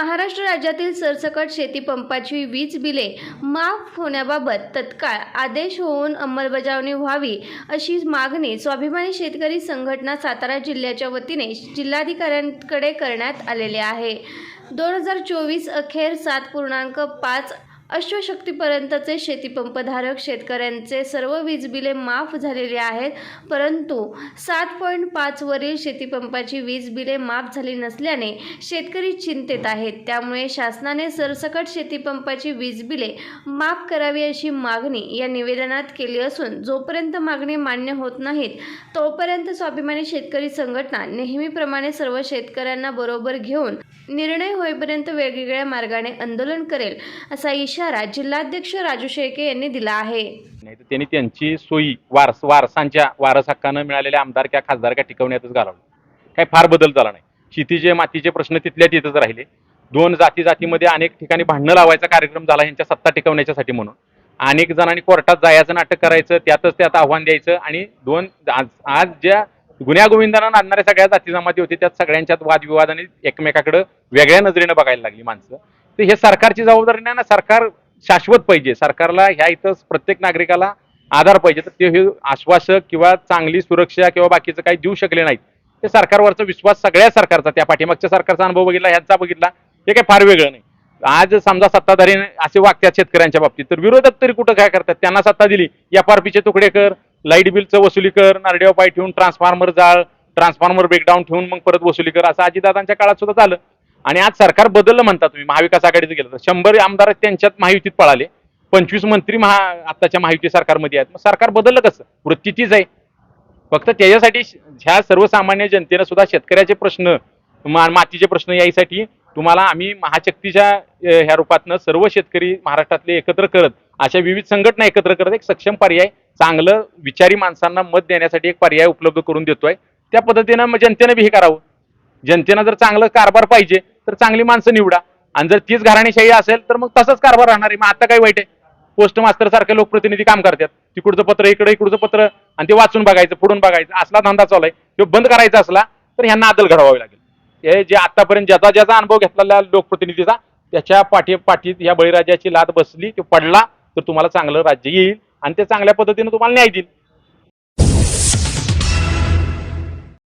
महाराष्ट्र राज्यातील सरसकट शेतीपंपाची वीज बिले माफ होण्याबाबत तत्काळ आदेश होऊन अंमलबजावणी व्हावी अशी मागणी स्वाभिमानी शेतकरी संघटना सातारा जिल्ह्याच्या वतीने जिल्हाधिकाऱ्यांकडे करण्यात आलेले आहे. दोन हजार चोवीस अखेर सात पूर्णांक पाच अश्वशक्तीपर्यंतचे शेतीपंपधारक शेतकऱ्यांचे सर्व वीज बिले माफ झालेले आहेत परंतु सात पॉईंट पाचवरील शेतीपंपाची वीज बिले माफ झाली नसल्याने शेतकरी चिंतेत आहेत. त्यामुळे शासनाने सरसकट शेतीपंपाची वीज बिले माफ करावी अशी मागणी या निवेदनात केली असून जोपर्यंत मागणी मान्य होत नाहीत तोपर्यंत स्वाभिमानी शेतकरी संघटना नेहमीप्रमाणे सर्व शेतकऱ्यांना बरोबर घेऊन निर्णय होईपर्यंत वेगवेगळ्या मार्गाने आंदोलन करेल असा इशारा जिल्हाध्यक्ष राजू शेळके यांनी दिला आहे. नाही तर त्यांनी त्यांची सोयी वारस वारसांच्या वारस हक्कानं मिळालेल्या आमदारक्या खासदारक्या टिकवण्यातच घालवलं. काही फार बदल झाला नाही. शेतीचे मातीचे प्रश्न तिथल्या तिथंच राहिले. दोन जाती जातीमध्ये अनेक ठिकाणी भांडणं लावायचा कार्यक्रम झाला यांच्या सत्ता टिकवण्याच्यासाठी म्हणून. अनेक जणांनी कोर्टात जायचं नाटक करायचं त्यातच त्यात आव्हान द्यायचं आणि दोन आज आज ज्या गुन्ह्यागोविंदांना नांदणाऱ्या सगळ्या जाती जमाती होती त्यात सगळ्यांच्यात वादविवाद आणि एकमेकाकडे वेगळ्या नजरेनं बघायला लागली माणसं. तर हे सरकारची जबाबदारी नाही ना सरकार शाश्वत पाहिजे. सरकारला ह्या इथं प्रत्येक नागरिकाला आधार पाहिजे. तर ते हे आश्वासक किंवा चांगली सुरक्षा किंवा बाकीचं काही देऊ शकले नाहीत. ते सरकारवरचा विश्वास सगळ्या सरकारचा त्या पाठीमागच्या सरकारचा अनुभव बघितला ह्यांचा बघितला हे काही फार वेगळं नाही. आज समजा सत्ताधारी असे वागतात शेतकऱ्यांच्या बाबतीत तर विरोधक तरी कुठं काय करतात? त्यांना सत्ता दिली एफ आर पीचे तुकडे कर लाइट बिलचं वसुली कर नारडेव पाय ठेवून ट्रान्सफॉर्मर जाळ ट्रान्सफॉर्मर ब्रेकडाऊन ठेवून मग परत वसुली कर असं आजीदादांच्या काळात सुद्धा झालं. आणि आज सरकार बदललं म्हणता तुम्ही महाविकास आघाडीचं गेलं तर. शंभर आमदार त्यांच्यात महायुतीत पळाले. पंचवीस मंत्री महा आत्ताच्या महायुती सरकारमध्ये आहेत. मग सरकार बदललं कसं? वृत्ती तीच आहे. फक्त त्याच्यासाठी ह्या सर्वसामान्य जनतेनं सुद्धा शेतकऱ्याचे प्रश्न मातीचे प्रश्न यायसाठी तुम्हाला आम्ही महाशक्तीच्या ह्या रूपातनं सर्व शेतकरी महाराष्ट्रातले एकत्र करत अशा विविध संघटना एकत्र करत एक सक्षम पर्याय चांगलं विचारी माणसांना मत देण्यासाठी एक पर्याय उपलब्ध करून देतोय. त्या पद्धतीनं मग जनतेनं बी हे करावं. जनतेनं जर चांगलं कारभार पाहिजे तर चांगली माणसं निवडा. आणि जर तीच घराणेशाही असेल तर मग तसंच कारभार राहणार आहे. मग आता काय वाईट आहे? पोस्ट मास्तर सारखे लोकप्रतिनिधी काम करतात. तिकडचं पत्र इकडे इकडचं पत्र आणि ते वाचून बघायचं पुढून बघायचं. असला धंदा चालू आहे. तो बंद करायचा असला तर ह्यांना आदल घडवावी लागेल. हे जे आतापर्यंत ज्याचा ज्याचा अनुभव घेतलेला लोकप्रतिनिधीचा त्याच्या पाठी पाठीत या बळीराजाची लाद बसली तो पडला तर तुम्हाला चांगलं राज्य येईल. आणि ते चांगल्या पद्धतीने तुम्हाला न्याय देईल.